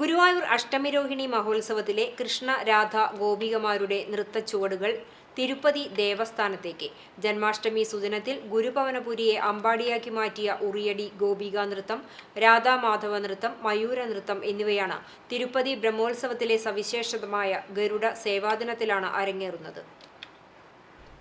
ഗുരുവായൂർ അഷ്ടമിരോഹിണി മഹോത്സവത്തിലെ കൃഷ്ണ രാധ ഗോപികമാരുടെ നൃത്തച്ചുവടുകൾ തിരുപ്പതി ദേവസ്ഥാനത്തേക്ക്. ജന്മാഷ്ടമി സുദിനത്തിൽ ഗുരുഭവനപുരിയെ അമ്പാടിയാക്കി മാറ്റിയ ഉറിയടി ഗോപിക നൃത്തം രാധാമാധവ നൃത്തം മയൂര നൃത്തം എന്നിവയാണ് തിരുപ്പതി ബ്രഹ്മോത്സവത്തിലെ സവിശേഷതമായ ഗരുഡ സേവാദിനത്തിലാണ് അരങ്ങേറുന്നത്.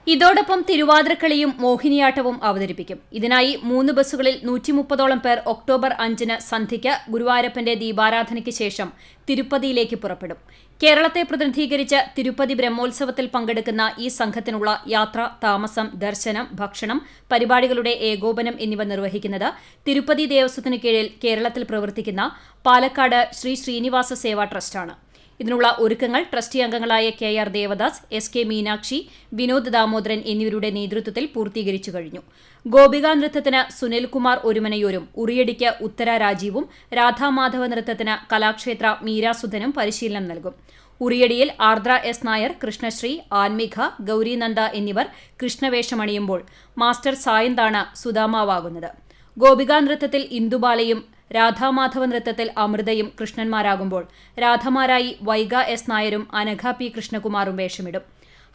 ഇതോടൊപ്പം തിരുവാതിരക്കളിയും മോഹിനിയാട്ടവും അവതരിപ്പിക്കും. ഇതിനായി മൂന്ന് ബസ്സുകളിൽ നൂറ്റി മുപ്പതോളം പേർ ഒക്ടോബർ അഞ്ചിന് സന്ധ്യയ്ക്ക് ഗുരുവായൂരപ്പന്റെ ദീപാരാധനയ്ക്ക് ശേഷം തിരുപ്പതിയിലേക്ക് പുറപ്പെടും. കേരളത്തെ പ്രതിനിധീകരിച്ച് തിരുപ്പതി ബ്രഹ്മോത്സവത്തിൽ പങ്കെടുക്കുന്ന ഈ സംഘത്തിനുള്ള യാത്ര താമസം ദർശനം ഭക്ഷണം പരിപാടികളുടെ ഏകോപനം എന്നിവ നിർവഹിക്കുന്നത് തിരുപ്പതി ദേവസ്വത്തിനു കീഴിൽ കേരളത്തിൽ പ്രവർത്തിക്കുന്ന പാലക്കാട് ശ്രീ ശ്രീനിവാസ സേവാ ട്രസ്റ്റാണ്. ഇതിനുള്ള ഒരുക്കങ്ങൾ ട്രസ്റ്റി അംഗങ്ങളായ K R Devadas S K Meenakshi Vinod Damodaran എന്നിവരുടെ നേതൃത്വത്തിൽ പൂർത്തീകരിച്ചു കഴിഞ്ഞു. ഗോപിക നൃത്തത്തിന് സുനിൽകുമാർ ഒരുമനയൂരും ഉറിയടിക്ക് ഉത്തര രാജീവും രാധാമാധവ നൃത്തത്തിന് കലാക്ഷേത്ര മീരാസുധനും പരിശീലനം നൽകും. ഉറിയടിയിൽ ആർദ്ര എസ് നായർ കൃഷ്ണശ്രീ ആൻമിക ഗൗരിനന്ദ എന്നിവർ കൃഷ്ണവേഷമണിയുമ്പോൾ മാസ്റ്റർ സായന്താണ് സുദാമാവാകുന്നത് ഗോപിക നൃത്തത്തിൽ ഇന്ദുബാലയും രാധാമാധവ നൃത്തത്തിൽ അമൃതയും കൃഷ്ണന്മാരാകുമ്പോൾ രാധമാരായി വൈഗ എസ് നായരും അനഘ പി കൃഷ്ണകുമാറും വേഷമിടും.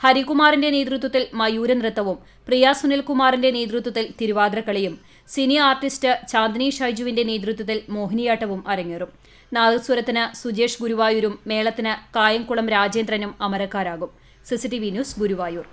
ഹരികുമാറിന്റെ നേതൃത്വത്തിൽ മയൂര നൃത്തവും പ്രിയ സുനിൽകുമാറിന്റെ നേതൃത്വത്തിൽ തിരുവാതിരക്കളിയും സിനി ആർട്ടിസ്റ്റ് ചാന്ദിനി ഷൈജുവിന്റെ നേതൃത്വത്തിൽ മോഹിനിയാട്ടവും അരങ്ങേറും. നാദസ്വരത്തിന് സുജേഷ് ഗുരുവായൂരും മേളത്തിന് കായംകുളം രാജേന്ദ്രനും അമരക്കാരാകും. CCTV news Guruvayur.